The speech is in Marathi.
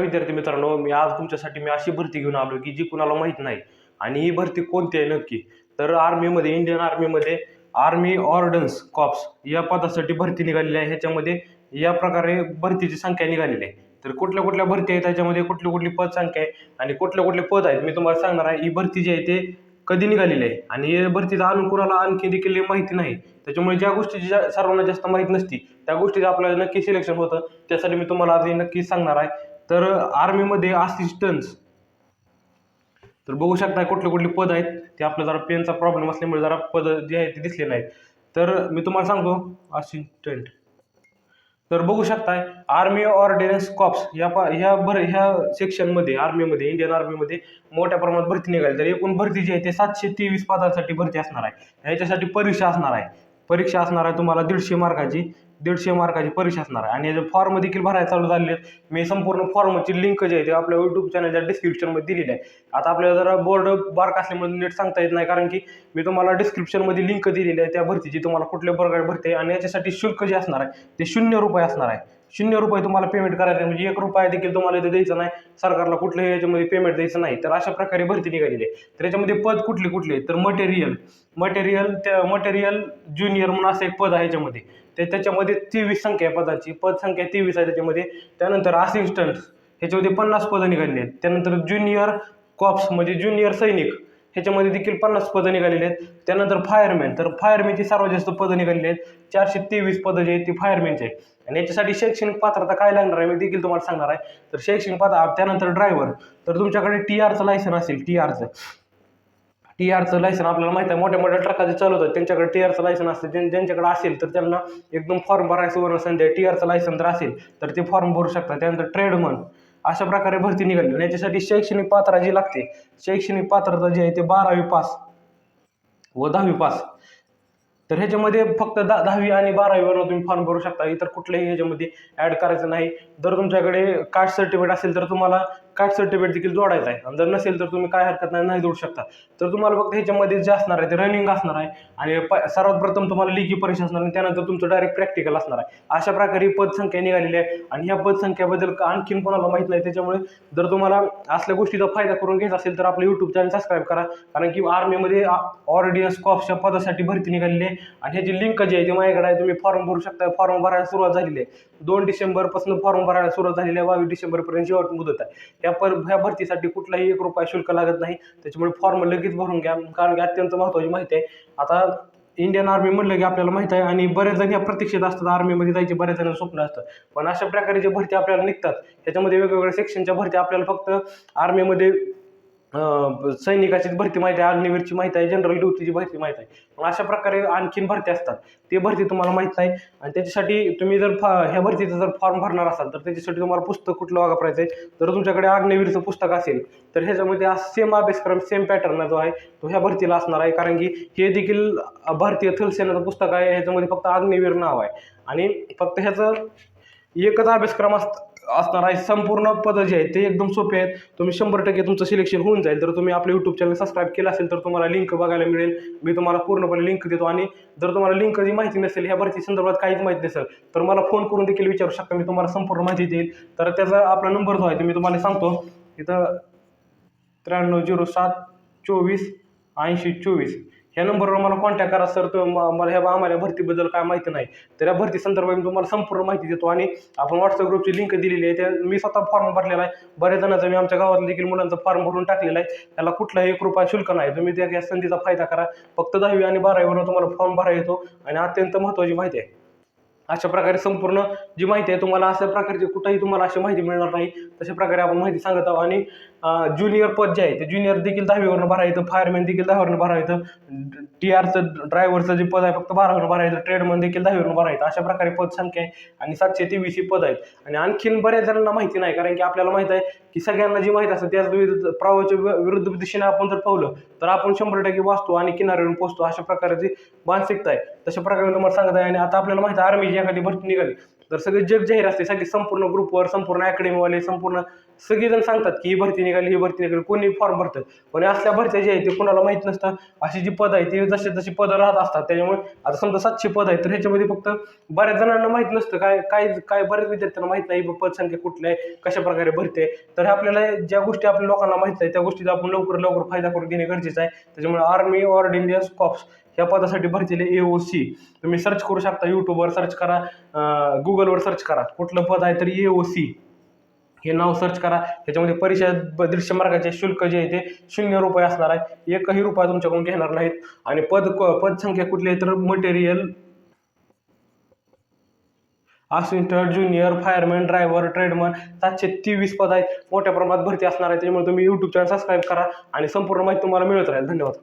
विद्यार्थी मित्रांनो मी आज तुमच्यासाठी मी अशी भरती घेऊन आलो की जी कुणाला माहीत नाही. आणि ही भरती कोणती आहे नक्की? तर आर्मीमध्ये इंडियन आर्मीमध्ये आर्मी ऑर्डन्स कॉप्स या पदासाठी भरती निघालेली आहे. ह्याच्यामध्ये या प्रकारे भरतीची संख्या निघालेली आहे. तर कुठल्या कुठल्या भरती आहेत? त्याच्यामध्ये कुठली कुठली पद संख्या आहे? आणि कुठले कुठले पद आहेत? मी तुम्हाला सांगणार आहे ही भरती जी आहे ते कधी निघालेली आहे? आणि या भरतीचा अनुकुणाला आणखी देखील माहिती नाही. त्याच्यामुळे ज्या गोष्टीची जा- सर्वांना जास्त माहीत नसती त्या गोष्टीचं आपल्याला नक्की सिलेक्शन होतं. त्यासाठी मी तुम्हाला आज नक्की सांगणार आहे. तर आर्मीमध्ये असिस्टन्स तर बघू शकता कुठले कुठले पद आहेत. ते आपलं जरा पेनचा प्रॉब्लेम असल्यामुळे जरा पद जे आहेत ते दिसले नाहीत. तर मी तुम्हाला सांगतो असिस्टंट तर बघू शकताय आर्मी ऑर्डिनन्स कॉप्स या पा ह्या भर ह्या सेक्शनमध्ये आर्मीमध्ये इंडियन आर्मीमध्ये मोठ्या प्रमाणात भरती निघाली. तर एकूण भरती जी आहे ते सातशे तेवीस पदांसाठी भरती असणार आहे. ह्याच्यासाठी परीक्षा असणार आहे. परीक्षा असणार आहे तुम्हाला दीडशे मार्काची. दीडशे मार्काची परीक्षा असणार आहे. आणि याचे फॉर्म देखील भरायला चालू झालेले आहेत. मी संपूर्ण फॉर्मची लिंक जी आहे ते आपल्या यूट्यूब चॅनलच्या डिस्क्रिप्शनमध्ये दिलेली आहे. आता आपल्याला जरा बोर्ड बार्क असल्यामुळे नीट सांगता येत नाही कारण की मी तुम्हाला डिस्क्रिप्शनमध्ये लिंक दिलेली आहे. त्या भरतीची तुम्हाला कुठल्या प्रकारे भरते आणि याच्यासाठी शुल्क जे असणार आहे ते शून्य रुपये असणार आहे. शून्य रुपये तुम्हाला पेमेंट करायचं आहे म्हणजे एक रुपया देखील तुम्हाला इथे द्यायचं नाही. सरकारला कुठल्याही याच्यामध्ये पेमेंट द्यायचं नाही. तर अशा प्रकारे भरती निघालेली आहे. तर याच्यामध्ये पद कुठले कुठले तर मटेरियल मटेरियल त्या मटेरियल ज्युनियर म्हणून असं एक पद आहे याच्यामध्ये. ते त्याच्यामध्ये तेवीस संख्या आहे पदाची. पद संख्या तेवीस आहे त्याच्यामध्ये. त्यानंतर असिस्टंट ह्याच्यामध्ये पन्नास पदं निघालेली आहेत. त्यानंतर ज्युनियर कॉप्स म्हणजे ज्युनियर सैनिक. ह्याच्यामध्ये देखील पन्नास पदं निघालेली आहेत. त्यानंतर फायरमॅन तर फायरमॅनची सर्वात जास्त पदं निघालेली आहेत. चारशे तेवीस पदं जे आहेत ती फायरमॅनचे आहेत. आणि याच्यासाठी शैक्षणिक पात्रता काय लागणार आहे मी देखील तुम्हाला सांगणार आहे. तर शैक्षणिक पात्र त्यानंतर ड्रायव्हर तर तुमच्याकडे टी आरचं लायसन असेल टी आरचं टी आरचं लायसन आपल्याला माहिती आहे मोठ्या मोठ्या ट्रकाचे चालवतात त्यांच्याकडे टी आरचं लायसन असतं. ज्यां ज्यांच्याकडे असेल तर त्यांना एकदम फॉर्म भरायचं सुवर्ण संध्या टी आरचं लायसन जर असेल तर ते फॉर्म भरू शकतात. त्यानंतर ट्रेडमन अशा प्रकारे भरती निघाली. आणि याच्यासाठी शैक्षणिक पात्रता जी लागते शैक्षणिक पात्रता जी आहे ते बारावी पास व दहावी पास. तर ह्याच्यामध्ये फक्त दा दहावी आणि बारावीवर तुम्ही फॉर्म भरू शकता. इतर कुठल्याही ह्याच्यामध्ये ॲड करायचं नाही. जर तुमच्याकडे कास्ट सर्टिफिकेट असेल तर तुम्हाला कास्ट सर्टिफिकेट देखील जोडायचं आहे. आणि जर नसेल तर तुम्ही काय हरकत नाही नाही जोडू शकता. तर तुम्हाला फक्त ह्याच्यामध्ये जे असणार आहे ते रनिंग असणार आहे. आणि प सर्वात प्रथम तुम्हाला लिखी परीक्षा असणार आणि त्यानंतर तुमचं डायरेक्ट प्रॅक्टिकल असणार आहे. अशा प्रकारे ही पदसंख्या निघालेली आहे. आणि ह्या पदसंख्याबद्दल आणखीन कोणाला माहीत नाही त्याच्यामुळे जर तुम्हाला असल्या गोष्टीचा फायदा करून घ्यायचा असेल तर आपलं यूट्यूब चॅनल सबस्क्राईब करा. कारण की आर्मीमध्ये ऑर्डिनन्स कॉप्सच्या पदासाठी भरती निघालेली आहे. आणि ह्याची लिंक जी आहे ती माझ्याकडे आहे. तुम्ही फॉर्म भरू शकता. फॉर्म भरायला सुरुवात झालेली आहे. दोन डिसेंबरपासून फॉर्म भरायला सुरुवात झालेली आहे. बावीस डिसेंबरपर्यंत शेवट मुदत आहे. या पर ह्या भरतीसाठी कुठलाही एक रुपया शुल्क लागत नाही. त्याच्यामुळे फॉर्म लगेच भरून घ्या. कारण की अत्यंत महत्त्वाची माहिती आहे. आता इंडियन आर्मी म्हणलं की आपल्याला माहीत आहे आणि बऱ्याच जण ह्या प्रतीक्षेत असतात आर्मीमध्ये जायचे बऱ्याच जण स्वप्न असतं. पण अशा प्रकारे जे भरती आपल्याला निघतात त्याच्यामध्ये वेगवेगळ्या सेक्शनच्या भरती आपल्याला फक्त आर्मीमध्ये सैनिकाची भरती माहिती आहे अग्निवीरची माहिती आहे जनरल ड्युटीची भरती माहिती आहे. पण अशा प्रकारे आणखीन भरती असतात. ते भरती तुम्हाला माहीत नाही. आणि त्याच्यासाठी तुम्ही जर फा ह्या भरतीचा जर फॉर्म भरणार असाल तर त्याच्यासाठी तुम्हाला पुस्तक कुठलं वापरायचं आहे जर तुमच्याकडे अग्निवीरचं पुस्तक असेल तर ह्याच्यामध्ये सेम अभ्यासक्रम सेम पॅटर्न जो आहे तो ह्या भरतीला असणार आहे. कारण की हे देखील भारतीय थलसेनाचं पुस्तक आहे ह्याच्यामध्ये फक्त अग्निवीर नाव आहे. आणि फक्त ह्याचं एकच अभ्यासक्रम असतं असणार आहे संपूर्ण पदं जे आहेत ते एकदम सोपे आहेत. तुम्ही शंभर टक्के तुमचं सिलेक्शन होऊन जाईल. तर तुम्ही आपलं यूट्यूब चॅनल सबस्क्राईब केलं असेल तर तुम्हाला लिंक बघायला मिळेल. मी तुम्हाला पूर्णपणे लिंक देतो. आणि जर तुम्हाला लिंक जी माहिती नसेल ह्या भरती संदर्भात काहीच माहिती नसेल तर मला फोन करून देखील विचारू शकता. मी तुम्हाला संपूर्ण माहिती देईल. तर त्याचा आपला नंबर जो आहे तो मी तुम्हाला सांगतो. इथं त्र्याण्णव झिरो सात चोवीस ऐंशी चोवीस. ह्या नंबरवर मला कॉन्टॅक्ट करा सर तो मला ह्या आम्हाला भरतीबद्दल काय माहिती नाही. तर या भरती संदर्भात मी तुम्हाला संपूर्ण माहिती देतो आणि आपण व्हॉट्सअप ग्रुपची लिंक दिलेली आहे. त्या मी स्वतः फॉर्म भरलेला आहे. बऱ्याच जणांचा मी आमच्या गावात देखील मुलांचा फॉर्म भरून टाकलेला आहे. त्याला कुठलाही एक रुपया शुल्क नाही. तुम्ही त्या या संधीचा फायदा करा. फक्त दहावी आणि बारावीवर तुम्हाला फॉर्म भरा येतो आणि अत्यंत महत्त्वाची माहिती आहे. अशा प्रकारे संपूर्ण जी माहिती आहे तुम्हाला अशा प्रकारची कुठंही तुम्हाला अशी माहिती मिळणार नाही. तशा प्रकारे आपण माहिती सांगत आहोत आणि ज्युनियर पद जे आहे ते ज्युनियर देखील दहावीवरनं भरा येतं फायरमॅन देखील दहावीवरनं भरा येतं टी आरचं ड्रायव्हरचं जे पद आहे फक्त बारावरनं भरा येतं ट्रेडमन देखील दहावीवरनं भरा येतं अशा प्रकारे पद संख्या आहे आणि सातशे तेवीस ही पद आहेत. आणि आणखीन बऱ्याच जणांना माहिती नाही कारण की आपल्याला माहिती आहे की सगळ्यांना जी माहिती असतं त्याच विरुद्ध प्रवाहाच्या वि- विरुद्ध दिशेने आपण जर पावलं तर आपण शंभर टक्के वाचतो आणि किनाऱ्यावरून पोहोचतो अशा प्रकारची मानसिकता आहे. तशा प्रकारे तुम्हाला सांगत आहे आणि आता आपल्याला माहिती आहे आर्मीची एखादी भरती निघाली. तर सगळे जग जाहीर असते. सगळे संपूर्ण ग्रुपवर संपूर्ण अकॅडमीवाले संपूर्ण सगळेजण सांगतात की ही भरती निघाली ही भरती निघाली. कोणी फॉर्म भरतं? पण असल्या भरत्या जी आहे ते कोणाला माहीत नसतं. अशी जी पद आहे ती जशी जशी पदं राहत असतात. त्याच्यामुळे आता समजा सातशे पद आहेत तर ह्याच्यामध्ये फक्त बऱ्याच जणांना माहीत नसतं काय काय काय बऱ्याच विद्यार्थ्यांना माहीत नाही पदसंख्या कुठल्या आहे कशा प्रकारे भरते तर आपल्याला ज्या गोष्टी आपल्या लोकांना माहीत नाही त्या गोष्टीचा आपण लवकर लवकर फायदा करून घेणे गरजेचं आहे. त्याच्यामुळे आर्मी ऑर्ड इंडिया कॉप्स या पदासाठी भरतीले ए ओ सी तुम्ही सर्च करू शकता यूट्यूबवर सर्च करा गुगलवर सर्च करा. कुठलं पद आहे तर ए ओ सी हे नाव सर्च करा. त्याच्यामध्ये परीक्षा दृश्य मार्गाचे शुल्क जे आहे ते शून्य रुपये असणार आहे. एकही रुपया तुमच्याकडून घेणार नाहीत. आणि पद क- पदसंख्या कुठली आहे तर material assistant junior fireman driver tradesman सातशे तेवीस पद आहेत. मोठ्या प्रमाणात भरती असणार आहे. त्यामुळे तुम्ही यूट्यूब चॅनल सबस्क्राईब करा आणि संपूर्ण माहिती तुम्हाला मिळत राहील. धन्यवाद.